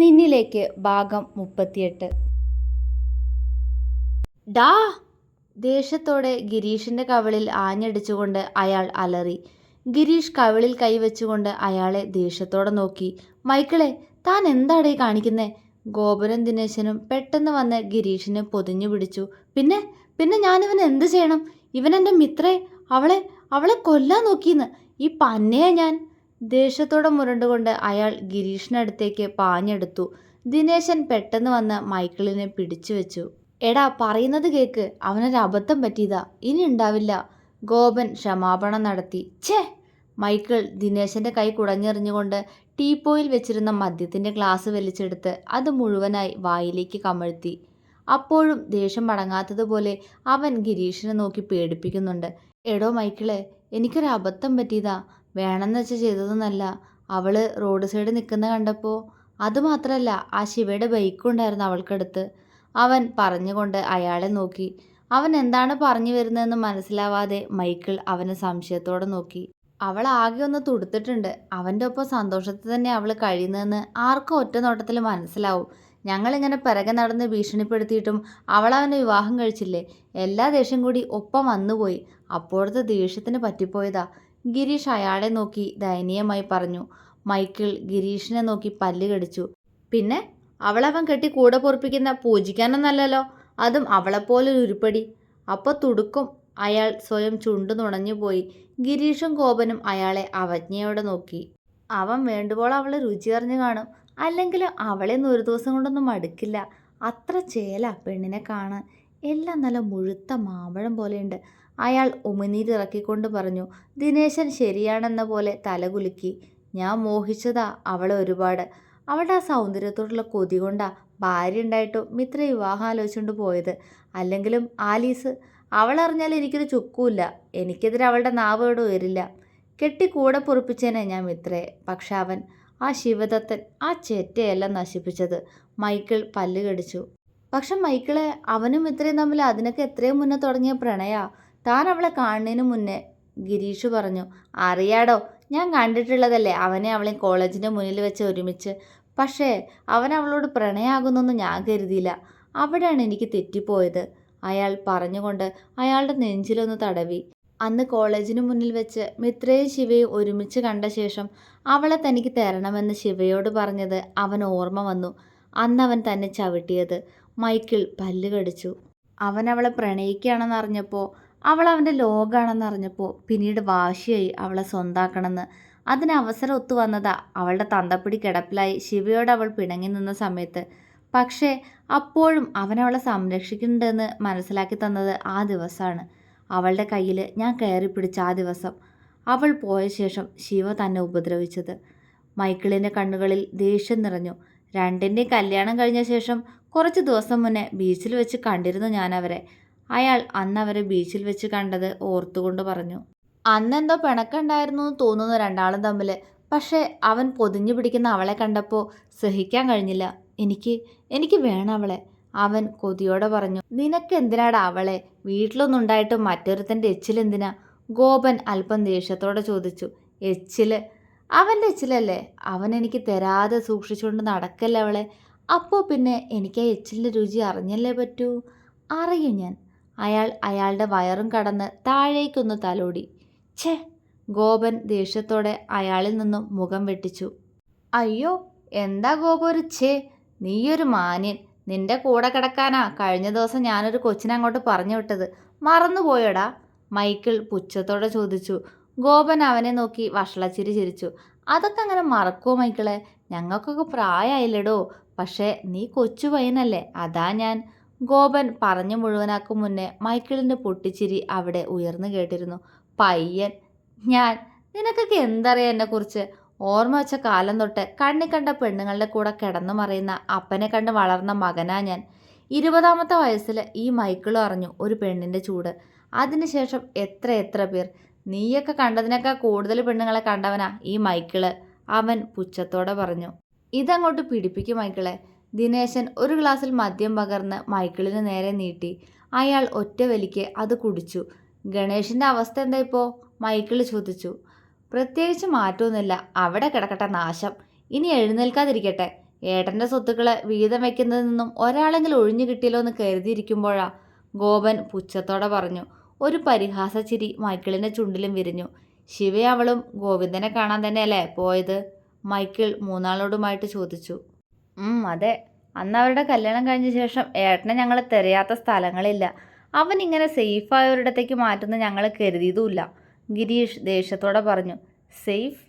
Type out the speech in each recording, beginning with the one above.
നിന്നിലേക്ക് ഭാഗം മുപ്പത്തിയെട്ട്. ഡാ ദേഷ്യത്തോടെ ഗിരീഷിന്റെ കവിളിൽ ആഞ്ഞടിച്ചുകൊണ്ട് അയാൾ അലറി. ഗിരീഷ് കവിളിൽ കൈവച്ചുകൊണ്ട് അയാളെ ദേഷ്യത്തോടെ നോക്കി. മൈക്കിളെ താൻ എന്താടേ കാണിക്കുന്നേ? ഗോപുരം ദിനേശനും പെട്ടെന്ന് വന്ന് ഗിരീഷിനെ പൊതിഞ്ഞു പിടിച്ചു. പിന്നെ പിന്നെ ഞാനിവൻ എന്ത് ചെയ്യണം? ഇവൻ മിത്രേ അവളെ അവളെ കൊല്ലാൻ നോക്കിയെന്ന് ഈ പന്നയെ ഞാൻ. ദേഷ്യത്തോടെ മുരണ്ടുകൊണ്ട് അയാൾ ഗിരീഷിനടുത്തേക്ക് പാഞ്ഞെടുത്തു. ദിനേശൻ പെട്ടെന്ന് വന്ന് മൈക്കിളിനെ പിടിച്ചു വെച്ചു. എടാ പറയുന്നത് കേക്ക്. അവനൊരു അബദ്ധം പറ്റിയതാ. ഇനി ഉണ്ടാവില്ല. ഗോപൻ ക്ഷമാപണം നടത്തി. ഛേ! മൈക്കിൾ ദിനേശന്റെ കൈ കുടഞ്ഞെറിഞ്ഞുകൊണ്ട് ടീപ്പോയിൽ വെച്ചിരുന്ന മദ്യത്തിന്റെ ഗ്ലാസ് വലിച്ചെടുത്ത് അത് മുഴുവനായി വായിലേക്ക് കമഴ്ത്തി. അപ്പോഴും ദേഷ്യം മടങ്ങാത്തതുപോലെ അവൻ ഗിരീഷിനെ നോക്കി പേടിപ്പിക്കുന്നുണ്ട്. എടോ മൈക്കിളെ എനിക്കൊരു അബദ്ധം പറ്റിയതാ. വേണമെന്ന് വെച്ച് ചെയ്തതൊന്നല്ല. അവൾ റോഡ് സൈഡ് നിൽക്കുന്ന കണ്ടപ്പോൾ അതുമാത്രമല്ല ആ ശിവയുടെ ബൈക്ക് ഉണ്ടായിരുന്നു അവൾക്കടുത്ത്. അവൻ പറഞ്ഞുകൊണ്ട് അയാളെ നോക്കി. അവൻ എന്താണ് പറഞ്ഞു വരുന്നതെന്ന് മനസ്സിലാവാതെ മൈക്കിൾ അവനെ സംശയത്തോടെ നോക്കി. അവൾ ആകെ ഒന്ന് തുടുത്തിട്ടുണ്ട്. അവന്റെ ഒപ്പം സന്തോഷത്തിൽ തന്നെ അവൾ കഴിയുന്നതെന്ന് ആർക്കും ഒറ്റ നോട്ടത്തിൽ മനസ്സിലാവും. ഞങ്ങളിങ്ങനെ പിറകെ നടന്ന് ഭീഷണിപ്പെടുത്തിയിട്ടും അവൾ അവനെ വിവാഹം കഴിച്ചില്ലേ? എല്ലാ ദേഷ്യം കൂടി ഒപ്പം വന്നുപോയി. അപ്പോഴത്തെ ദേഷ്യത്തിന് പറ്റിപ്പോയതാ. ഗിരീഷ് അയാളെ നോക്കി ദയനീയമായി പറഞ്ഞു. മൈക്കിൾ ഗിരീഷിനെ നോക്കി പല്ല് കടിച്ചു. പിന്നെ അവളവൻ കെട്ടി കൂടെ പൊറപ്പിക്കുന്ന പൂജിക്കാനൊന്നല്ലല്ലോ? അതും അവളെപ്പോലെ ഉരുപ്പടി. അപ്പോൾ തുടുക്കും അയാൾ സ്വയം ചുണ്ടു നുണഞ്ഞുപോയി ഗിരീഷും കോപനും അയാളെ അവജ്ഞയോടെ നോക്കി. അവൻ വേണ്ടുമ്പോൾ അവളെ രുചി അറിഞ്ഞു കാണും. അല്ലെങ്കിൽ അവളെ ഒരു ദിവസം കൊണ്ടൊന്നും മടുക്കില്ല. അത്ര ചേല പെണ്ണിനെ കാണാൻ. എല്ലാം നല്ല മുഴുത്ത മാമ്പഴം പോലെയുണ്ട്. അയാൾ ഉമിനീരിറക്കിക്കൊണ്ട് പറഞ്ഞു ദിനേശൻ ശരിയാണെന്ന പോലെ തലകുലുക്കി ഞാൻ മോഹിച്ചതാ അവളെ ഒരുപാട്. അവളുടെ ആ സൗന്ദര്യത്തോടുള്ള കൊതി കൊണ്ടാ ഭാര്യ ഉണ്ടായിട്ടും മിത്ര വിവാഹം ആലോചിച്ചുകൊണ്ട് പോയത്. അല്ലെങ്കിലും ആലീസ് അവളറിഞ്ഞാൽ എനിക്കൊരു ചുക്കുമില്ല. എനിക്കെതിരെ അവളുടെ നാവ് ഇവിടെ ഉയരില്ല. കെട്ടി കൂടെ പൊറിപ്പിച്ചേനെ ഞാൻ മിത്രയെ പക്ഷെ അവൻ ആ ശിവദത്തൻ ആ ചേറ്റയെല്ലാം നശിപ്പിച്ചത്. മൈക്കിൾ പല്ല് കടിച്ചു. പക്ഷെ മൈക്കിളെ അവനും ഇത്രയും തമ്മിൽ അതിനൊക്കെ എത്രയും മുന്നേ തുടങ്ങിയ പ്രണയാ. താൻ അവളെ കാണുന്നതിന് മുന്നേ ഗിരീഷ് പറഞ്ഞു അറിയാടോ ഞാൻ കണ്ടിട്ടുള്ളതല്ലേ അവനെ അവളെ കോളേജിന്റെ മുന്നിൽ വെച്ച് ഒരുമിച്ച്. പക്ഷേ അവൻ അവളോട് പ്രണയാകുന്നൊന്നും ഞാൻ കരുതിയില്ല. അവിടെയാണ് എനിക്ക് തെറ്റിപ്പോയത്. അയാൾ പറഞ്ഞുകൊണ്ട് അയാളുടെ നെഞ്ചിലൊന്ന് തടവി. അന്ന് കോളേജിന് മുന്നിൽ വെച്ച് മിത്രയും ശിവയും ഒരുമിച്ച് കണ്ട ശേഷം അവളെ തനിക്ക് തരണമെന്ന് ശിവയോട് പറഞ്ഞത് അവൻ ഓർമ്മ വന്നു. അന്ന് അവൻ തന്നെ ചവിട്ടിയത്. മൈക്കിൾ പല്ല് കടിച്ചു. അവൻ അവളെ പ്രണയിക്കുകയാണെന്ന് അറിഞ്ഞപ്പോൾ അവൾ അവന്റെ ലോകമാണെന്ന് അറിഞ്ഞപ്പോൾ പിന്നീട് വാശിയായി അവളെ സ്വന്താക്കണമെന്ന്. അതിന് അവസരം ഒത്തു വന്നതാ. അവളുടെ തന്തപ്പിടി കിടപ്പിലായി. ശിവയോട് അവൾ പിണങ്ങി നിന്ന സമയത്ത്. പക്ഷേ അപ്പോഴും അവൻ അവളെ സംരക്ഷിക്കുന്നുണ്ടെന്ന് മനസ്സിലാക്കി തന്നത് ആ ദിവസമാണ്. അവളുടെ കയ്യിൽ ഞാൻ കയറി പിടിച്ച ആ ദിവസം. അവൾ പോയ ശേഷം ശിവ തന്നെ ഉപദ്രവിച്ചത്. മൈക്കിളിന്റെ കണ്ണുകളിൽ ദേഷ്യം നിറഞ്ഞു. രണ്ടിന്റെയും കല്യാണം കഴിഞ്ഞ ശേഷം കുറച്ച് ദിവസം മുന്നേ ബീച്ചിൽ വെച്ച് കണ്ടിരുന്നു ഞാൻ അവരെ അയാൾ അന്ന് അവരെ ബീച്ചിൽ വെച്ച് കണ്ടത് ഓർത്തുകൊണ്ട് പറഞ്ഞു. അന്നെന്തോ പിണക്കുണ്ടായിരുന്നു എന്ന് തോന്നുന്നു രണ്ടാളും തമ്മിൽ പക്ഷേ അവൻ പൊതിഞ്ഞു പിടിക്കുന്ന അവളെ കണ്ടപ്പോൾ സഹിക്കാൻ കഴിഞ്ഞില്ല. എനിക്ക് എനിക്ക് വേണം അവളെ. അവൻ കൊതിയോടെ പറഞ്ഞു. നിനക്ക് എന്തിനാടാ അവളെ? വീട്ടിലൊന്നും ഉണ്ടായിട്ടും മറ്റൊരുത്തന്റെ എച്ചിലെന്തിനാ? ഗോപൻ അല്പം ദേഷ്യത്തോടെ ചോദിച്ചു. എച്ചിൽ? അവന്റെ എച്ചിലല്ലേ? അവൻ എനിക്ക് തരാതെ സൂക്ഷിച്ചുകൊണ്ട് നടക്കല്ലേ അവളെ? അപ്പോൾ പിന്നെ എനിക്ക് ആ എച്ചിലിന്റെ രുചി അറിഞ്ഞല്ലേ പറ്റൂ? അറിയും ഞാൻ. അയാൾ അയാളുടെ വയറും കടന്ന് താഴേക്കൊന്ന് തലോടി. ഛേ ഗോപൻ ദേഷ്യത്തോടെ അയാളിൽ നിന്നും മുഖം വെട്ടിച്ചു. അയ്യോ എന്താ ഗോപ ഒരു ഛേ നീയൊരു മാന്യൻ. നിന്റെ കൂടെ കിടക്കാനാ കഴിഞ്ഞ ദിവസം ഞാനൊരു കൊച്ചിനെ അങ്ങോട്ട് പറഞ്ഞു വിട്ടത്. മറന്നുപോയോടാ മൈക്കിൾ പുച്ഛത്തോടെ ചോദിച്ചു. ഗോപൻ അവനെ നോക്കി വഷളച്ചിരി ചിരിച്ചു. അതൊക്കെ അങ്ങനെ മറക്കുമോ മൈക്കിളെ? ഞങ്ങൾക്കൊക്കെ പ്രായമായില്ലടോ പക്ഷേ നീ കൊച്ചു പയ്യനല്ലേ. അതാ ഞാൻ ഗോപൻ പറഞ്ഞു മുഴുവനാക്കും മുന്നേ മൈക്കിളിന്റെ പൊട്ടിച്ചിരി അവിടെ ഉയർന്നു കേട്ടിരുന്നു. പയ്യൻ ഞാൻ നിനക്കൊക്കെ എന്തറിയാം എന്നെക്കുറിച്ച്? ഓർമ്മ വെച്ച കാലം തൊട്ട് കണ്ണി കണ്ട പെണ്ണുങ്ങളുടെ കൂടെ കിടന്നു മറിയുന്ന അപ്പനെ കണ്ട് വളർന്ന മകനാ ഞാൻ. ഇരുപതാമത്തെ വയസ്സിൽ ഈ മൈക്കിളും അറിഞ്ഞു ഒരു പെണ്ണിന്റെ ചൂട്. അതിനുശേഷം എത്ര എത്ര പേർ. നീയൊക്കെ കണ്ടതിനേക്കാൾ കൂടുതൽ പെണ്ണുങ്ങളെ കണ്ടവനാ ഈ മൈക്കിൾ അവൻ പുച്ഛത്തോടെ പറഞ്ഞു. ഇതങ്ങോട്ട് പിടിപ്പിക്കും മൈക്കിളെ. ദിനേശൻ ഒരു ഗ്ലാസ്സിൽ മദ്യം പകർന്ന് മൈക്കിളിന് നേരെ നീട്ടി. അയാൾ ഒറ്റ വലിക്ക് അത് കുടിച്ചു. ഗണേഷിന്റെ അവസ്ഥ എന്താ ഇപ്പോൾ മൈക്കിൾ ചോദിച്ചു. പ്രത്യേകിച്ച് മാറ്റമൊന്നുമില്ല. അവിടെ കിടക്കട്ടെ നാശം. ഇനി എഴുന്നേൽക്കാതിരിക്കട്ടെ. ഏട്ടന്റെ സ്വത്തുക്കളെ വീതം വയ്ക്കുന്നതിൽ നിന്നും ഒരാളെങ്കിലും ഒഴിഞ്ഞു കിട്ടിയല്ലോ എന്ന് കരുതിയിരിക്കുമ്പോഴാ ഗോപൻ പുച്ഛത്തോടെ പറഞ്ഞു. ഒരു പരിഹാസ ചിരി മൈക്കിളിന്റെ ചുണ്ടിലും വിരിഞ്ഞു. ശിവ അവളും ഗോവിന്ദനെ കാണാൻ തന്നെയല്ലേ പോയത്? മൈക്കിൾ മൂന്നാളോടുമായിട്ട് ചോദിച്ചു. അതെ. അന്ന് അവരുടെ കല്യാണം കഴിഞ്ഞ ശേഷം ഏട്ടനെ ഞങ്ങൾ തിരയാത്ത സ്ഥലങ്ങളില്ല. അവൻ ഇങ്ങനെ സേഫായ ഒരിടത്തേക്ക് മാറ്റുന്ന ഞങ്ങൾ കരുതിയതുമില്ല. ഗിരീഷ് ദേഷ്യത്തോടെ പറഞ്ഞു സേഫ്?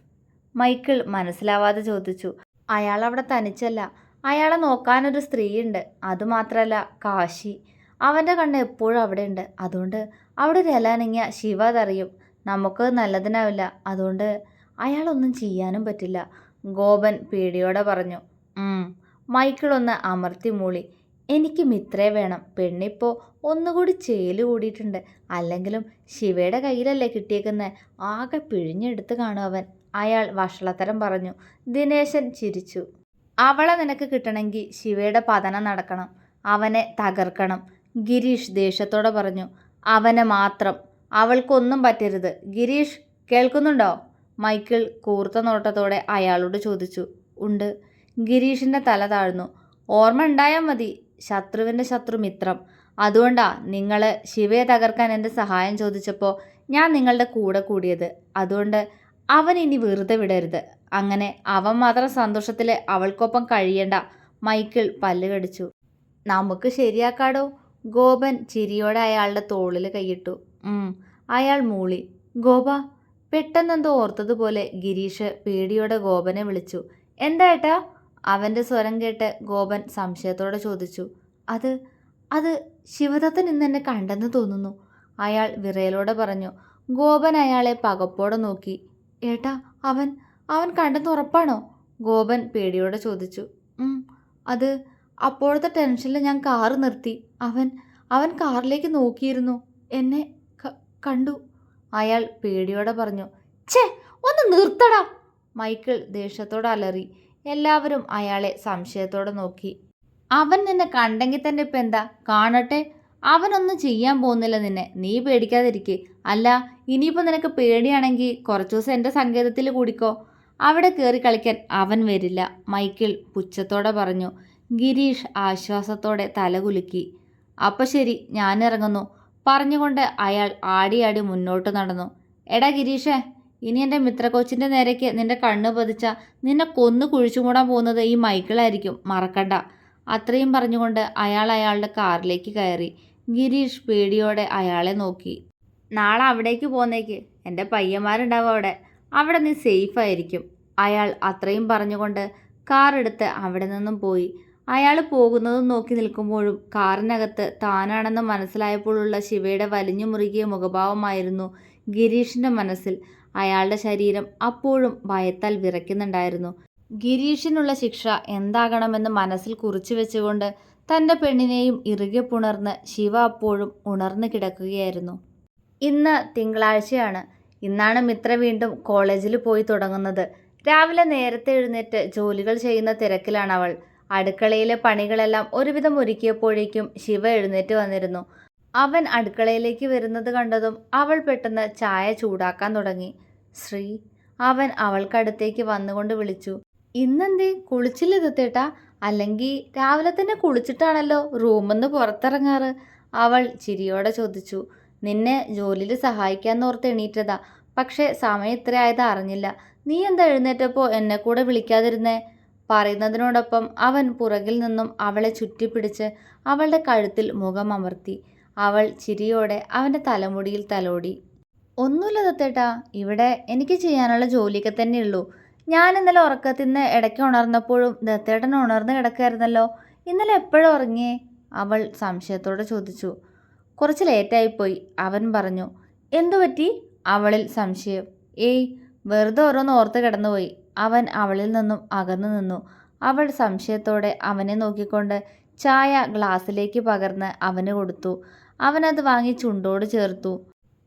മൈക്കിൾ മനസ്സിലാവാതെ ചോദിച്ചു അയാൾ അവിടെ തനിച്ചല്ല. അയാളെ നോക്കാനൊരു സ്ത്രീയുണ്ട്. അതുമാത്രമല്ല കാശി. അവന്റെ കണ്ണ് എപ്പോഴും അവിടെ ഉണ്ട് അതുകൊണ്ട് അവിടെ ഒരു ഇലനങ്ങിയ ശിവ അതറിയും. നമുക്ക് നല്ലതിനാവില്ല. അതുകൊണ്ട് അയാളൊന്നും ചെയ്യാനും പറ്റില്ല. ഗോപൻ പേടിയോടെ പറഞ്ഞു. മൈക്കിൾ ഒന്ന് അമർത്തി മൂളി. എനിക്ക് മിത്രേ വേണം. പെണ്ണിപ്പോൾ ഒന്നുകൂടി ചേൽ കൂടിയിട്ടുണ്ട്. അല്ലെങ്കിലും ശിവയുടെ കയ്യിലല്ലേ കിട്ടിയേക്കുന്നത് ആകെ പിഴിഞ്ഞെടുത്ത് കാണും അവൻ. അയാൾ വഷളത്തരം പറഞ്ഞു. ദിനേശൻ ചിരിച്ചു. അവളെ നിനക്ക് കിട്ടണമെങ്കിൽ ശിവയുടെ പതനം നടക്കണം. അവനെ തകർക്കണം. ഗിരീഷ് ദേഷ്യത്തോടെ പറഞ്ഞു. അവനെ മാത്രം. അവൾക്കൊന്നും പറ്റരുത്. ഗിരീഷ് കേൾക്കുന്നുണ്ടോ? മൈക്കിൾ കൂർത്ത നോട്ടത്തോടെ അയാളോട് ചോദിച്ചു. ഉണ്ട്. ഗിരീഷിന്റെ തല താഴ്ന്നു. ഓർമ്മ ഉണ്ടായാൽ മതി. ശത്രുവിന്റെ ശത്രു മിത്രം. അതുകൊണ്ടാ നിങ്ങൾ ശിവയെ തകർക്കാൻ എന്റെ സഹായം ചോദിച്ചപ്പോൾ ഞാൻ നിങ്ങളുടെ കൂടെ കൂടിയത്. അതുകൊണ്ട് അവൻ ഇനി വെറുതെ വിടരുത്. അങ്ങനെ അവൻ മാത്രം സന്തോഷത്തിൽ അവൾക്കൊപ്പം കഴിയണ്ട മൈക്കിൾ പല്ലുകടിച്ചു നമുക്ക് ശരിയാക്കാടോ? ഗോപൻ ചിരിയോടെ അയാളുടെ തോളിൽ കൈയിട്ടു. അയാൾ മൂളി. ഗോപ പെട്ടെന്നെന്തോ ഓർത്തതുപോലെ ഗിരീഷ് പേടിയോടെ ഗോപനെ വിളിച്ചു. എന്താ ഏട്ടാ? അവന്റെ സ്വരം കേട്ട് ഗോപൻ സംശയത്തോടെ ചോദിച്ചു അത് അത് ശിവദത്തൻ ഇന്ന് എന്നെ കണ്ടെന്ന് തോന്നുന്നു? അയാൾ വിറയലോടെ പറഞ്ഞു ഗോപൻ അയാളെ പകപ്പോടെ നോക്കി. ഏട്ടാ അവൻ അവൻ കണ്ടെന്ന് ഉറപ്പാണോ? ഗോപൻ പേടിയോടെ ചോദിച്ചു അത് അപ്പോഴത്തെ ടെൻഷനിൽ ഞാൻ കാറ് നിർത്തി. അവൻ അവൻ കാറിലേക്ക് നോക്കിയിരുന്നു. എന്നെ കണ്ടു. അയാൾ പേടിയോടെ പറഞ്ഞു ഛേ ഒന്ന് നിർത്തടാ. മൈക്കിൾ ദേഷ്യത്തോടെ അലറി എല്ലാവരും അയാളെ സംശയത്തോടെ നോക്കി. അവൻ നിന്നെ കണ്ടെങ്കിൽ തന്നെ ഇപ്പം എന്താ? കാണട്ടെ. അവനൊന്നും ചെയ്യാൻ പോകുന്നില്ല നിന്നെ. നീ പേടിക്കാതിരിക്കെ. അല്ല ഇനിയിപ്പോൾ നിനക്ക് പേടിയാണെങ്കിൽ കുറച്ചു ദിവസം എന്റെ സങ്കേതത്തിൽ കൂടിക്കോ. അവിടെ കയറി കളിക്കാൻ അവൻ വരില്ല. മൈക്കിൾ പുച്ഛത്തോടെ പറഞ്ഞു. ഗിരീഷ് ആശ്വാസത്തോടെ തലകുലുക്കി അപ്പം ശരി ഞാനിറങ്ങുന്നു. പറഞ്ഞുകൊണ്ട് അയാൾ ആടിയാടി മുന്നോട്ട് നടന്നു. എടാ ഗിരീഷേ ഇനി എന്റെ മിത്ര കൊച്ചിന്റെ നേരേക്ക് നിന്റെ കണ്ണ് പതിച്ച നിന്നെ കൊന്നു കുഴിച്ചുമൂടാൻ പോകുന്നത് ഈ മൈക്കിളായിരിക്കും. മറക്കണ്ട. അത്രയും പറഞ്ഞുകൊണ്ട് അയാൾ അയാളുടെ കാറിലേക്ക് കയറി. ഗിരീഷ് പേടിയോടെ അയാളെ നോക്കി. നാളെ അവിടേക്ക് പോന്നേക്ക്. എന്റെ പയ്യന്മാരുണ്ടാവും അവിടെ. അവിടെ നീ സേഫ് ആയിരിക്കും. അയാൾ അത്രയും പറഞ്ഞുകൊണ്ട് കാർ എടുത്ത് അവിടെ നിന്നും പോയി. അയാൾ പോകുന്നതും നോക്കി നിൽക്കുമ്പോഴും കാറിനകത്ത് താനാണെന്ന് മനസ്സിലായപ്പോഴുള്ള ശിവയുടെ വലിഞ്ഞു മുറുകിയ മുഖഭാവമായിരുന്നു ഗിരീഷിന്റെ മനസ്സിൽ. അയാളുടെ ശരീരം അപ്പോഴും ഭയത്താൽ വിറയ്ക്കുന്നുണ്ടായിരുന്നു. ഗിരീഷിനുള്ള ശിക്ഷ എന്താകണമെന്ന് മനസ്സിൽ കുറിച്ചു വെച്ചുകൊണ്ട് തന്റെ പെണ്ണിനെയും ഇറുകെ പുണർന്ന് ശിവ അപ്പോഴും ഉണർന്നു കിടക്കുകയായിരുന്നു. ഇന്ന് തിങ്കളാഴ്ചയാണ്. ഇന്നാണ് മിത്ര വീണ്ടും കോളേജിൽ പോയി തുടങ്ങുന്നത്. രാവിലെ നേരത്തെ എഴുന്നേറ്റ് ജോലികൾ ചെയ്യുന്ന തിരക്കിലാണ് അവൾ അടുക്കളയിലെ പണികളെല്ലാം ഒരുവിധം ഒരുക്കിയപ്പോഴേക്കും ശിവ എഴുന്നേറ്റ് വന്നിരുന്നു. അവൻ അടുക്കളയിലേക്ക് വരുന്നത് കണ്ടതും അവൾ പെട്ടെന്ന് ചായ ചൂടാക്കാൻ തുടങ്ങി. ശ്രീ അവൻ അവൾക്കടുത്തേക്ക് വന്നുകൊണ്ട് വിളിച്ചു. ഇന്നെന്തേ? കുളിച്ചില്ല ദത്തേട്ടാ? അല്ലെങ്കിൽ രാവിലെ തന്നെ കുളിച്ചിട്ടാണല്ലോ റൂമെന്ന് പുറത്തിറങ്ങാറ്? അവൾ ചിരിയോടെ ചോദിച്ചു. നിന്നെ ജോലിയിൽ സഹായിക്കാന്നോർത്ത് എണീറ്റതാ. പക്ഷേ സമയം ഇത്ര ആയത് അറിഞ്ഞില്ല. നീ എന്താ എഴുന്നേറ്റപ്പോൾ എന്നെ കൂടെ വിളിക്കാതിരുന്നേ? പറയുന്നതിനോടൊപ്പം അവൻ പുറകിൽ നിന്നും അവളെ ചുറ്റിപ്പിടിച്ച് അവളുടെ കഴുത്തിൽ മുഖം അമർത്തി അവൾ ചിരിയോടെ അവന്റെ തലമുടിയിൽ തലോടി. ഒന്നുമില്ല തത്തേട്ടാ ഇവിടെ എനിക്ക് ചെയ്യാനുള്ള ജോലിയൊക്കെ തന്നെയുള്ളൂ. ഞാൻ ഇന്നലെ ഉറക്കത്തിൽ നിന്ന് ഇടയ്ക്ക് ഉണർന്നപ്പോഴും ദത്തേട്ടൻ ഉണർന്ന് കിടക്കായിരുന്നല്ലോ. ഇന്നലെ എപ്പോഴും ഉറങ്ങിയേ? അവൾ സംശയത്തോടെ ചോദിച്ചു. കുറച്ച് ലേറ്റായിപ്പോയി അവൻ പറഞ്ഞു. എന്തു പറ്റി? അവളിൽ സംശയം. ഏയ് വെറുതെ ഓരോന്ന് ഓർത്ത് കിടന്നുപോയി. അവൻ അവളിൽ നിന്നും അകന്നു നിന്നു. അവൾ സംശയത്തോടെ അവനെ നോക്കിക്കൊണ്ട് ചായ ഗ്ലാസ്സിലേക്ക് പകർന്ന് അവന് കൊടുത്തു. അവനത് വാങ്ങി ചുണ്ടോട് ചേർത്തു.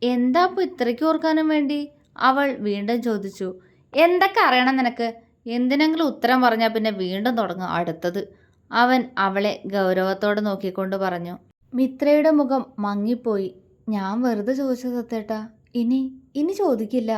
എന്താ ഇപ്പോൾ ഇത്രയ്ക്ക് ഓർക്കാനും വേണ്ടി? അവൾ വീണ്ടും ചോദിച്ചു. എന്തൊക്കെ അറിയണം നിനക്ക്? എന്തിനെങ്കിലും ഉത്തരം പറഞ്ഞാൽ പിന്നെ വീണ്ടും തുടങ്ങും അടുത്തത്. അവൻ അവളെ ഗൗരവത്തോടെ നോക്കിക്കൊണ്ട് പറഞ്ഞു. മിത്രയുടെ മുഖം മങ്ങിപ്പോയി. ഞാൻ വെറുതെ ചോദിച്ചത് ഇനി ഇനി ചോദിക്കില്ല.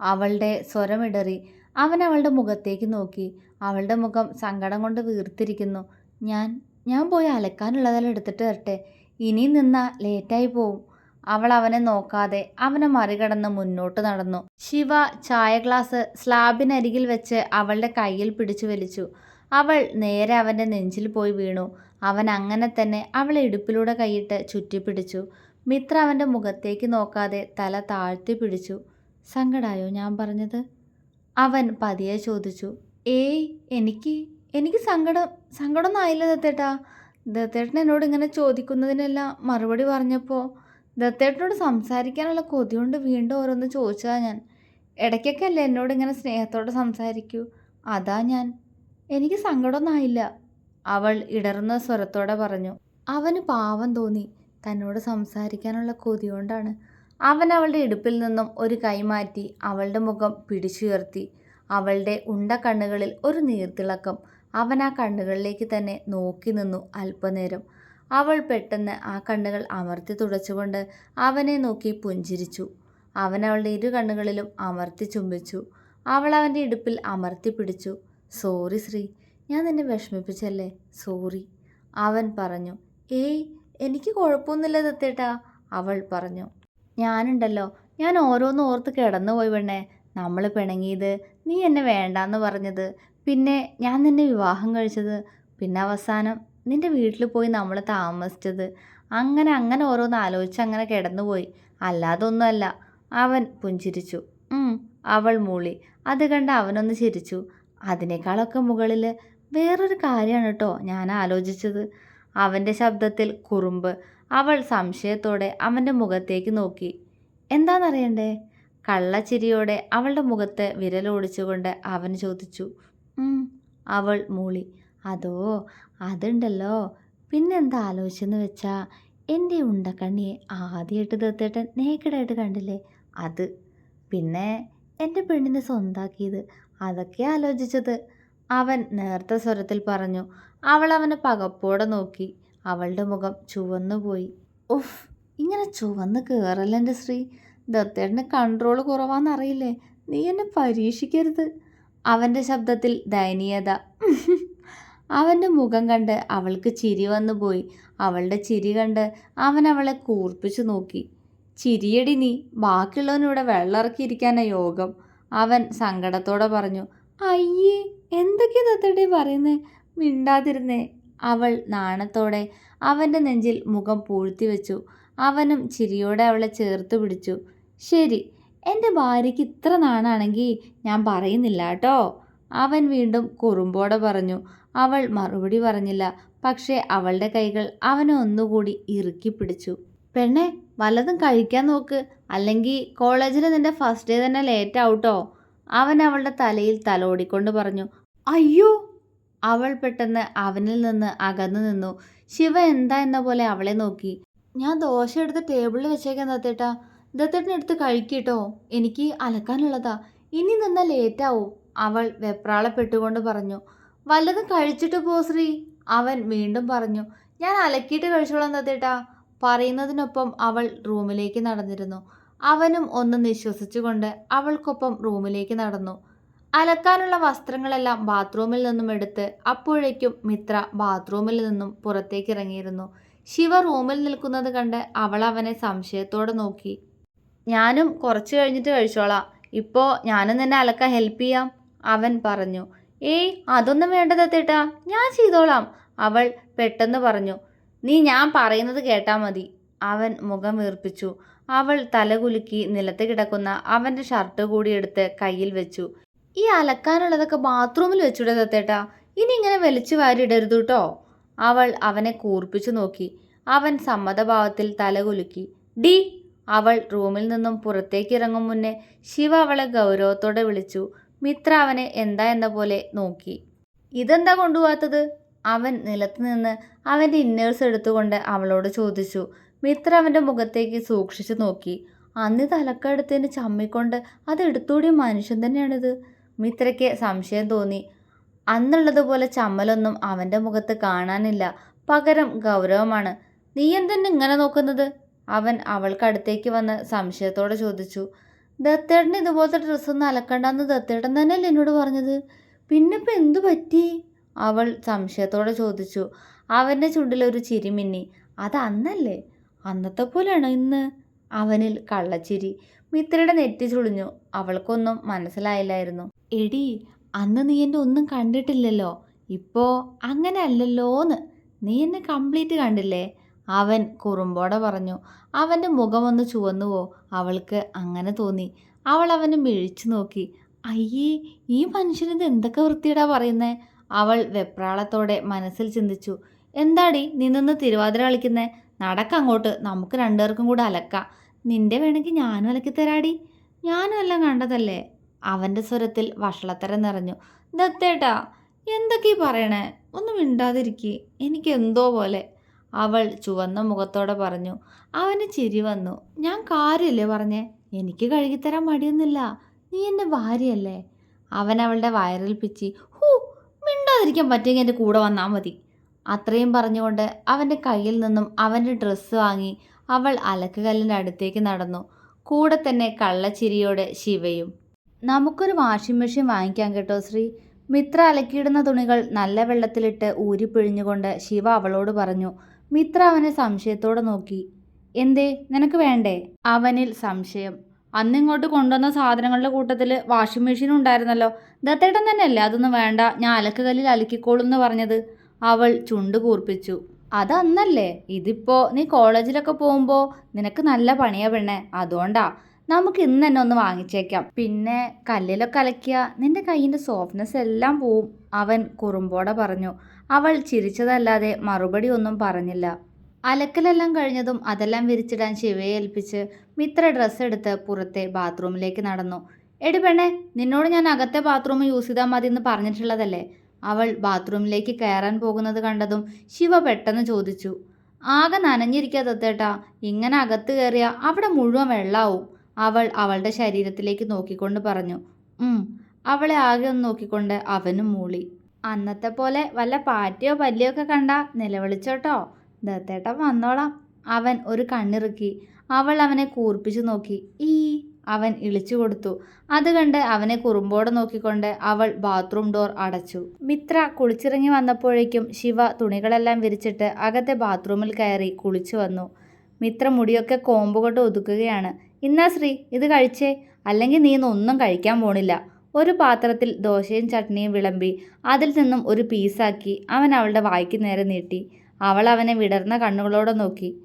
അവളുടെ സ്വരമിടറി അവൻ അവളുടെ മുഖത്തേക്ക് നോക്കി. അവളുടെ മുഖം സങ്കടം കൊണ്ട് വീർത്തിരിക്കുന്നു. ഞാൻ ഞാൻ പോയി അലക്കാനുള്ളതെല്ലാം എടുത്തിട്ട് വരട്ടെ. ഇനി നിന്നാ ലേറ്റായി പോവും. അവൾ അവനെ നോക്കാതെ അവനെ മറികടന്ന് മുന്നോട്ട് നടന്നു. ശിവ ചായ ഗ്ലാസ് സ്ലാബിനരികിൽ വെച്ച് അവളുടെ കയ്യിൽ പിടിച്ചു വലിച്ചു. അവൾ നേരെ അവന്റെ നെഞ്ചിൽ പോയി വീണു. അവൻ അങ്ങനെ തന്നെ അവളെ ഇടുപ്പിലൂടെ കൈയിട്ട് ചുറ്റിപ്പിടിച്ചു. മിത്ര അവന്റെ മുഖത്തേക്ക് നോക്കാതെ തല താഴ്ത്തി പിടിച്ചു. സങ്കടായോ ഞാൻ പറഞ്ഞത്? അവൻ പതിയെ ചോദിച്ചു. ഏയ് എനിക്ക് എനിക്ക് സങ്കടം സങ്കടമൊന്നും ആയില്ല ദത്തേട്ടാ? ദത്തേട്ടൻ എന്നോട് ഇങ്ങനെ ചോദിക്കുന്നതിനെല്ലാം മറുപടി പറഞ്ഞപ്പോൾ ദത്തേട്ടനോട് സംസാരിക്കാനുള്ള കൊതി കൊണ്ട് വീണ്ടും ഓരോന്ന് ചോദിച്ചതാ ഞാൻ. ഇടയ്ക്കൊക്കെ അല്ലേ എന്നോട് ഇങ്ങനെ സ്നേഹത്തോടെ സംസാരിക്കൂ? അതാ ഞാൻ. എനിക്ക് സങ്കടമൊന്നും ആയില്ല അവൾ ഇടർന്ന സ്വരത്തോടെ പറഞ്ഞു. അവന് പാവം തോന്നി തന്നോട് സംസാരിക്കാനുള്ള കൊതി കൊണ്ടാണ്. അവൻ അവളുടെ ഇടുപ്പിൽ നിന്നും ഒരു കൈമാറ്റി അവളുടെ മുഖം പിടിച്ചുയർത്തി. അവളുടെ ഉണ്ട കണ്ണുകളിൽ ഒരു നീർത്തിളക്കം അവൻ ആ കണ്ണുകളിലേക്ക് തന്നെ നോക്കി നിന്നു അല്പനേരം. അവൾ പെട്ടെന്ന് ആ കണ്ണുകൾ അമർത്തി തുടച്ചുകൊണ്ട് അവനെ നോക്കി പുഞ്ചിരിച്ചു. അവൻ അവളുടെ ഇരു കണ്ണുകളിലും അമർത്തി ചുംബിച്ചു. അവൾ അവന്റെ ഇടുപ്പിൽ അമർത്തി പിടിച്ചു. സോറി ശ്രീ ഞാൻ നിന്നെ വിഷമിപ്പിച്ചല്ലേ? സോറി. അവൻ പറഞ്ഞു ഏയ് എനിക്ക് കുഴപ്പമൊന്നുമില്ല ദത്തേട്ടാ. അവൾ പറഞ്ഞു ഞാനുണ്ടല്ലോ ഞാൻ ഓരോന്ന് ഓർത്ത് കിടന്നു പോയി പെണ്ണേ. നമ്മൾ പിണങ്ങിയത് നീ എന്നെ വേണ്ടാന്ന് പറഞ്ഞത്. പിന്നെ ഞാൻ നിന്നെ വിവാഹം കഴിച്ചത് പിന്നെ അവസാനം നിന്റെ വീട്ടിൽ പോയി നമ്മൾ താമസിച്ചത്. അങ്ങനെ അങ്ങനെ ഓരോന്ന് ആലോചിച്ച് അങ്ങനെ കിടന്നുപോയി. അല്ലാതൊന്നുമല്ല അവൻ പുഞ്ചിരിച്ചു. അവൾ മൂളി. അത് കണ്ട് അവനൊന്ന് ചിരിച്ചു. അതിനേക്കാളൊക്കെ മുകളിൽ വേറൊരു കാര്യമാണ് കേട്ടോ ഞാൻ ആലോചിച്ചത്. അവന്റെ ശബ്ദത്തിൽ കുറുമ്പ്. അവൾ സംശയത്തോടെ അവന്റെ മുഖത്തേക്ക് നോക്കി. എന്താണെന്നറിയണ്ടേ കള്ളച്ചിരിയോടെ അവളുടെ മുഖത്ത് വിരലോടിച്ചുകൊണ്ട് അവൻ ചോദിച്ചു. അവൾ മൂളി. അതോ അതുണ്ടല്ലോ. പിന്നെന്താ ആലോചിച്ചെന്ന് വെച്ചാൽ എന്റെ ഉണ്ടക്കണ്ണിയെ ആദ്യമായിട്ട് ദത്തേട്ടൻ നേക്കഡായിട്ട് കണ്ടില്ലേ? അത്. പിന്നെ എന്റെ പെണ്ണിനെ സ്വന്താക്കിയത്. അതൊക്കെ ആലോചിച്ചത്. അവൻ നേർത്ത സ്വരത്തിൽ പറഞ്ഞു. അവൾ അവനെ പകപ്പോടെ നോക്കി. അവളുടെ മുഖം ചുവന്നു പോയി. ഉഫ് ഇങ്ങനെ ചുവന്ന് കയറല്ലെന്റെ ശ്രീ. ദത്തേട്ടന് കൺട്രോൾ കുറവാണെന്നറിയില്ലേ നീ എന്നെ പരീക്ഷിക്കരുത്. അവന്റെ ശബ്ദത്തിൽ ദയനീയത. അവന്റെ മുഖം കണ്ട് അവൾക്ക് ചിരി വന്നു പോയി. അവളുടെ ചിരി കണ്ട് അവൻ അവളെ കൂർപ്പിച്ചു നോക്കി. ചിരിയടി നീ ബാക്കിയുള്ളവനിവിടെ വെള്ളമിറക്കിയിരിക്കാനാ യോഗം. അവൻ സങ്കടത്തോടെ പറഞ്ഞു അയ്യേ എന്തൊക്കെയാ തത്തടി പറയുന്നേ? മിണ്ടാതിരുന്നേ. അവൾ നാണത്തോടെ അവന്റെ നെഞ്ചിൽ മുഖം പൂഴ്ത്തി വെച്ചു അവനും ചിരിയോടെ അവളെ ചേർത്ത് പിടിച്ചു. ശരി എന്റെ ഭാര്യയ്ക്ക് ഇത്ര നാണാണെങ്കിൽ ഞാൻ പറയുന്നില്ല കേട്ടോ. അവൻ വീണ്ടും കുറുമ്പോടെ പറഞ്ഞു. അവൾ മറുപടി പറഞ്ഞില്ല. പക്ഷേ അവളുടെ കൈകൾ അവനെ ഒന്നുകൂടി ഇറുക്കി പിടിച്ചു. പെണ്ണെ വല്ലതും കഴിക്കാൻ നോക്ക്. അല്ലെങ്കിൽ കോളേജിൽ നിന്റെ ഫസ്റ്റ് ഡേ തന്നെ ലേറ്റ് ആവട്ടോ. അവൻ അവളുടെ തലയിൽ തലോടിക്കൊണ്ട് പറഞ്ഞു. അയ്യോ! അവൾ പെട്ടെന്ന് അവനിൽ നിന്ന് അകന്നു നിന്നു. ശിവ എന്താ എന്ന പോലെ അവളെ നോക്കി. ഞാൻ ദോശ എടുത്ത് ടേബിളിൽ വെച്ചേക്കാൻ ദത്തേട്ടാ ദത്തേട്ടൻ കഴിക്കട്ടോ. എനിക്ക് അലക്കാനുള്ളതാ. ഇനി നിന്നാൽ ലേറ്റാവോ അവൾ വെപ്രാളപ്പെട്ടുകൊണ്ട് പറഞ്ഞു. വല്ലതും കഴിച്ചിട്ട് പോ ശ്രീ. അവൻ വീണ്ടും പറഞ്ഞു. ഞാൻ അലക്കിയിട്ട് കഴിച്ചോളാം ദത്തേട്ടാ. പറയുന്നതിനൊപ്പം അവൾ റൂമിലേക്ക് നടന്നിരുന്നു. അവനും ഒന്ന് നിശ്വസിച്ചുകൊണ്ട് അവൾക്കൊപ്പം റൂമിലേക്ക് നടന്നു. അലക്കാനുള്ള വസ്ത്രങ്ങളെല്ലാം ബാത്റൂമിൽ നിന്നും എടുത്ത് അപ്പോഴേക്കും മിത്ര ബാത്റൂമിൽ നിന്നും പുറത്തേക്ക് ഇറങ്ങിയിരുന്നു. ശിവ റൂമിൽ നിൽക്കുന്നത് കണ്ട് അവൾ അവനെ സംശയത്തോടെ നോക്കി. ഞാനും കുറച്ച് കഴിഞ്ഞിട്ട് കഴിച്ചോളാം. ഇപ്പോൾ ഞാനും നിന്നെ അലക്കാൻ ഹെൽപ്പ് ചെയ്യാം. അവൻ പറഞ്ഞു ഏയ് അതൊന്നും വേണ്ട ദത്തേട്ടാ ഞാൻ ചെയ്തോളാം. അവൾ പെട്ടെന്ന് പറഞ്ഞു നീ ഞാൻ പറയുന്നത് കേട്ടാൽ മതി. അവൻ മുഖം വീർപ്പിച്ചു. അവൾ തലകുലുക്കി നിലത്ത് കിടക്കുന്ന അവന്റെ ഷർട്ട് കൂടി എടുത്ത് കയ്യിൽ വെച്ചു. ഈ അലക്കാനുള്ളതൊക്കെ ബാത്റൂമിൽ വെച്ചൂടെ ദത്തേട്ടാ ഇനി ഇങ്ങനെ വലിച്ചു വാരിയിടരുത് കേട്ടോ അവൾ അവനെ കൂർപ്പിച്ചു നോക്കി. അവൻ സമ്മതഭാവത്തിൽ തലകുലുക്കി ഡി അവൾ റൂമിൽ നിന്നും പുറത്തേക്കിറങ്ങും മുന്നേ ശിവ അവളെ ഗൗരവത്തോടെ വിളിച്ചു. മിത്ര അവനെ എന്താ എന്ന പോലെ നോക്കി. ഇതെന്താ കൊണ്ടുപോകാത്തത്? അവൻ നിലത്ത് നിന്ന് അവന്റെ ഇന്നേഴ്സ് എടുത്തുകൊണ്ട് അവളോട് ചോദിച്ചു. മിത്ര അവന്റെ മുഖത്തേക്ക് സൂക്ഷിച്ചു നോക്കി. അന്ന് തലക്കടുത്തേന് ചമ്മിക്കൊണ്ട് അത് എടുത്തുകൂടിയ മനുഷ്യൻ തന്നെയാണിത്. മിത്രയ്ക്ക് സംശയം തോന്നി. അന്നുള്ളതുപോലെ ചമ്മലൊന്നും അവന്റെ മുഖത്ത് കാണാനില്ല. പകരം ഗൗരവമാണ്. നീ എന്തെന്നെ ഇങ്ങനെ നോക്കുന്നത്? അവൻ അവൾക്കടുത്തേക്ക് വന്ന് സംശയത്തോടെ ചോദിച്ചു ദത്തേട്ടന് ഇതുപോലത്തെ ഡ്രസ്സൊന്നും അലക്കണ്ടെന്ന് ദത്തേട്ടൻ തന്നെയല്ലേ എന്നോട് പറഞ്ഞത്? പിന്നിപ്പോൾ എന്തു പറ്റി? അവൾ സംശയത്തോടെ ചോദിച്ചു അവന്റെ ചുണ്ടിലൊരു ചിരി മിന്നി. അത് അന്നല്ലേ? അന്നത്തെ പോലെയാണോ ഇന്ന്? അവനിൽ കള്ളച്ചിരി. മിത്രയുടെ നെറ്റി ചുളിഞ്ഞു. അവൾക്കൊന്നും മനസ്സിലായില്ലായിരുന്നു. എടി അന്ന് നീ എന്നെ ഒന്നും കണ്ടിട്ടില്ലല്ലോ. ഇപ്പോൾ അങ്ങനെ അല്ലല്ലോന്ന്. നീ എന്നെ കംപ്ലീറ്റ് കണ്ടില്ലേ? അവൻ കുറുമ്പോടെ പറഞ്ഞു അവന്റെ മുഖമൊന്ന് ചുവന്നുവോ? അവൾക്ക് അങ്ങനെ തോന്നി. അവൾ അവനെ മിഴിച്ചു നോക്കി. അയ്യേ ഈ മനുഷ്യനിത് എന്തൊക്കെ വൃത്തിയിടാ പറയുന്നേ? അവൾ വെപ്രാളത്തോടെ മനസ്സിൽ ചിന്തിച്ചു. എന്താടി നീ നിന്ന് തിരുവാതിര കളിക്കുന്നേ? നടക്കങ്ങോട്ട് നമുക്ക് രണ്ടുപേർക്കും കൂടെ അലക്കാം. നിന്റെ വേണമെങ്കിൽ ഞാനും അലക്കി തരാടി. ഞാനും എല്ലാം കണ്ടതല്ലേ? അവന്റെ സ്വരത്തിൽ വഷളത്തരം നിറഞ്ഞു. ദത്തേട്ടാ എന്തൊക്കെ പറയണേ? ഒന്നും മിണ്ടാതിരിക്കേ. എനിക്ക് എന്തോ പോലെ. അവൾ ചുവന്ന മുഖത്തോടെ പറഞ്ഞു അവന് ചിരി വന്നു. ഞാൻ കാര്യമല്ലേ പറഞ്ഞേ? എനിക്ക് കഴുകിത്തരാൻ മടിയൊന്നുമില്ല. നീ എന്റെ ഭാര്യയല്ലേ? അവൻ അവളുടെ വയറിൽ പിച്ചി ഹൂ മിണ്ടാതിരിക്കാൻ പറ്റുമെങ്കിൽ എന്റെ കൂടെ വന്നാൽ മതി. അത്രയും പറഞ്ഞുകൊണ്ട് അവന്റെ കയ്യിൽ നിന്നും അവന്റെ ഡ്രസ്സ് വാങ്ങി അവൾ അലക്കുകല്ലിന്റെ അടുത്തേക്ക് നടന്നു. കൂടെ തന്നെ കള്ളച്ചിരിയോടെ ശിവയും. നമുക്കൊരു വാഷിംഗ് മെഷീൻ വാങ്ങിക്കാം കേട്ടോ ശ്രീ. മിത്ര അലക്കിയിടുന്ന തുണികൾ നല്ല വെള്ളത്തിലിട്ട് ഊരിപ്പിഴിഞ്ഞുകൊണ്ട് ശിവ അവളോട് പറഞ്ഞു മിത്ര അവനെ സംശയത്തോടെ നോക്കി. എന്തേ നിനക്ക് വേണ്ടേ? അവനിൽ സംശയം. അന്നിങ്ങോട്ട് കൊണ്ടുവന്ന സാധനങ്ങളുടെ കൂട്ടത്തിൽ വാഷിംഗ് മെഷീൻ ഉണ്ടായിരുന്നല്ലോ. ദത്തേട്ടൻ തന്നെയല്ലേ? അതൊന്നും വേണ്ട. ഞാൻ അലക്കുകല്ലിൽ അലക്കിക്കോളും എന്ന് പറഞ്ഞത്. അവൾ ചുണ്ട് കൂർപ്പിച്ചു. അതന്നല്ലേ ഇതിപ്പോ നീ കോളേജിലൊക്കെ പോകുമ്പോൾ നിനക്ക് നല്ല പണിയാ പെണ്ണേ. അതുകൊണ്ടാ. നമുക്ക് ഇന്ന് തന്നെ ഒന്ന് വാങ്ങിച്ചേക്കാം. പിന്നെ കല്ലിലൊക്കെ അലക്കിയ നിന്റെ കൈയിന്റെ സോഫ്റ്റ്നെസ് എല്ലാം പോവും അവൻ കുറുമ്പോടെ പറഞ്ഞു. അവൾ ചിരിച്ചതല്ലാതെ മറുപടി ഒന്നും പറഞ്ഞില്ല. അലക്കലെല്ലാം കഴിഞ്ഞതും അതെല്ലാം വിരിച്ചിടാൻ ശിവയെ ഏൽപ്പിച്ച് മിത്ര ഡ്രസ്സ് എടുത്ത് പുറത്തെ ബാത്റൂമിലേക്ക് നടന്നു. എടി നിന്നോട് ഞാൻ അകത്തെ ബാത്റൂം യൂസ് ചെയ്താൽ മതി എന്ന് പറഞ്ഞിട്ടുള്ളതല്ലേ? അവൾ ബാത്റൂമിലേക്ക് കയറാൻ പോകുന്നത് കണ്ടതും ശിവ പെട്ടെന്ന് ചോദിച്ചു. ആകെ നനഞ്ഞിരിക്കാത്തേട്ടാ ഇങ്ങനെ അകത്ത് കയറിയാൽ അവിടെ മുഴുവൻ വെള്ളാവും. അവൾ അവളുടെ ശരീരത്തിലേക്ക് നോക്കിക്കൊണ്ട് പറഞ്ഞു അവളെ ആകെ ഒന്ന് നോക്കിക്കൊണ്ട് അവനും മൂളി. അന്നത്തെ പോലെ വല്ല പാറ്റിയോ പല്ലിയോ ഒക്കെ കണ്ട നിലവിളിച്ചോട്ടോ. ദത്തേട്ടൻ വന്നോളാം. അവൻ ഒരു കണ്ണിറുക്കി അവൾ അവനെ കൂർപ്പിച്ചു നോക്കി. ഈ അവൻ ഇളിച്ചു കൊടുത്തു. അത് കണ്ട് അവനെ കുറുമ്പോടെ നോക്കിക്കൊണ്ട് അവൾ ബാത്റൂം ഡോർ അടച്ചു. മിത്ര കുളിച്ചിറങ്ങി വന്നപ്പോഴേക്കും ശിവ തുണികളെല്ലാം വിരിച്ചിട്ട് അകത്തെ ബാത്റൂമിൽ കയറി കുളിച്ചു വന്നു. മിത്ര മുടിയൊക്കെ കോമ്പുകൊണ്ട് ഒതുക്കുകയാണ്. ഇന്നാ ശ്രീ ഇത് കഴിച്ചേ. അല്ലെങ്കിൽ നീ ഒന്നും കഴിക്കാൻ പോണില്ല. ഒരു പാത്രത്തിൽ ദോശയും ചട്നിയും വിളമ്പി അതിൽ നിന്നും ഒരു പീസാക്കി അവൻ അവളുടെ വായ്ക്ക് നേരെ നീട്ടി. അവൾ അവനെ വിടർന്ന കണ്ണുകളോടെ നോക്കി.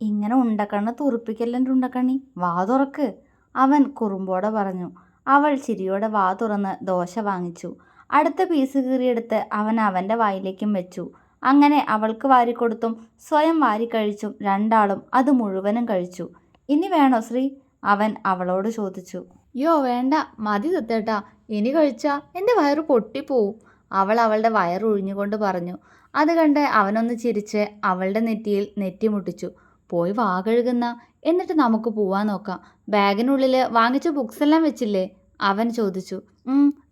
ഇങ്ങനെ ഉണ്ടക്കണ്ണ് തുറപ്പിക്കല്ലെന്റെ ഉണ്ടക്കണ്ണി? വാ തുറക്ക്. അവൻ കുറുമ്പോടെ പറഞ്ഞു. അവൾ ചിരിയോടെ വാ തുറന്ന് ദോശ വാങ്ങിച്ചു. അടുത്ത പീസ് കീറിയെടുത്ത് അവൻ അവന്റെ വായിലേക്കും വെച്ചു. അങ്ങനെ അവൾക്ക് വാരിക്കൊടുത്തും സ്വയം വാരിക്കഴിച്ചും രണ്ടാളും അത് മുഴുവനും കഴിച്ചു. ഇനി വേണോ ശ്രീ? അവൻ അവളോട് ചോദിച്ചു. യോ വേണ്ട. മതി തത്തേട്ടാ ഇനി കഴിച്ചാ എന്റെ വയറ് പൊട്ടിപ്പോവും. അവൾ അവളുടെ വയറൊഴിഞ്ഞുകൊണ്ട് പറഞ്ഞു. അത് കണ്ട് അവനൊന്ന് ചിരിച്ച് അവളുടെ നെറ്റിയിൽ നെറ്റിമുട്ടിച്ചു പോയി വാ കഴുകുന്ന. എന്നിട്ട് നമുക്ക് പോവാൻ നോക്കാം. ബാഗിനുള്ളിൽ വാങ്ങിച്ച ബുക്സ് എല്ലാം വെച്ചില്ലേ? അവൻ ചോദിച്ചു.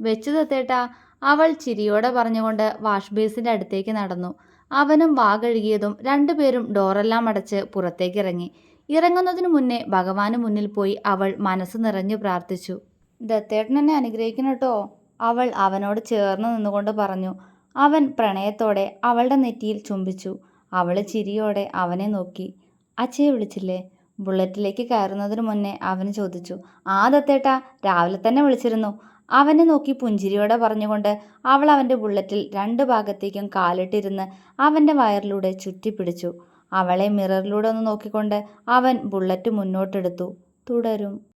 വെച്ചു തത്തേട്ടാ അവൾ ചിരിയോടെ പറഞ്ഞുകൊണ്ട് വാഷ് ബേസിന്റെ അടുത്തേക്ക് നടന്നു. അവനും വാ കഴുകിയതും രണ്ടുപേരും ഡോറെല്ലാം അടച്ച് പുറത്തേക്ക് ഇറങ്ങി. ഇറങ്ങുന്നതിനു മുന്നേ ഭഗവാന് മുന്നിൽ പോയി അവൾ മനസ്സ് നിറഞ്ഞു പ്രാർത്ഥിച്ചു. ദത്തേട്ടൻ എന്നെ അനുഗ്രഹിക്കണം കേട്ടോ. അവൾ അവനോട് ചേർന്ന് നിന്നുകൊണ്ട് പറഞ്ഞു. അവൻ പ്രണയത്തോടെ അവളുടെ നെറ്റിയിൽ ചുംബിച്ചു. അവൾ ചിരിയോടെ അവനെ നോക്കി. അച്ഛയെ വിളിച്ചില്ലേ? ബുള്ളറ്റിലേക്ക് കയറുന്നതിന് മുന്നേ അവന് ചോദിച്ചു. ആ ദത്തേട്ടാ രാവിലെ തന്നെ വിളിച്ചിരുന്നു. അവനെ നോക്കി പുഞ്ചിരിയോടെ പറഞ്ഞുകൊണ്ട് അവൾ അവന്റെ ബുള്ളറ്റിൽ രണ്ട് ഭാഗത്തേക്കും കാലിട്ടിരുന്ന് അവന്റെ വയറിലൂടെ ചുറ്റിപ്പിടിച്ചു. അവളെ മിററിലൂടെ ഒന്ന് നോക്കിക്കൊണ്ട് അവൻ ബുള്ളറ്റ് മുന്നോട്ടെടുത്തു. തുടരും.